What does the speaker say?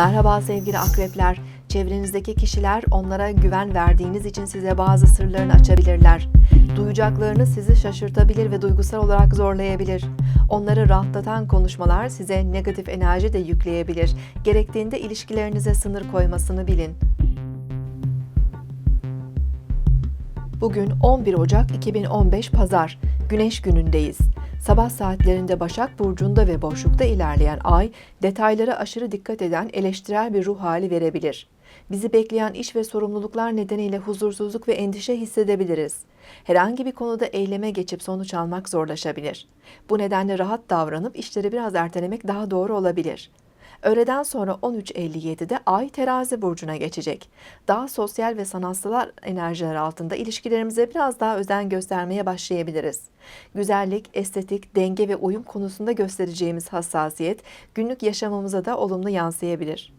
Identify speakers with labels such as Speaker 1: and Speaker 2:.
Speaker 1: Merhaba sevgili akrepler. Çevrenizdeki kişiler onlara güven verdiğiniz için size bazı sırlarını açabilirler. Duyacaklarını sizi şaşırtabilir ve duygusal olarak zorlayabilir. Onları rahatlatan konuşmalar size negatif enerji de yükleyebilir. Gerektiğinde ilişkilerinize sınır koymasını bilin. Bugün 11 Ocak 2015 Pazar, Güneş günündeyiz. Sabah saatlerinde Başak Burcu'nda ve boşlukta ilerleyen ay, detaylara aşırı dikkat eden eleştirel bir ruh hali verebilir. Bizi bekleyen iş ve sorumluluklar nedeniyle huzursuzluk ve endişe hissedebiliriz. Herhangi bir konuda eyleme geçip sonuç almak zorlaşabilir. Bu nedenle rahat davranıp işleri biraz ertelemek daha doğru olabilir. Öğleden sonra 13.57'de Ay terazi burcuna geçecek. Daha sosyal ve sanatsal enerjiler altında ilişkilerimize biraz daha özen göstermeye başlayabiliriz. Güzellik, estetik, denge ve uyum konusunda göstereceğimiz hassasiyet günlük yaşamımıza da olumlu yansıyabilir.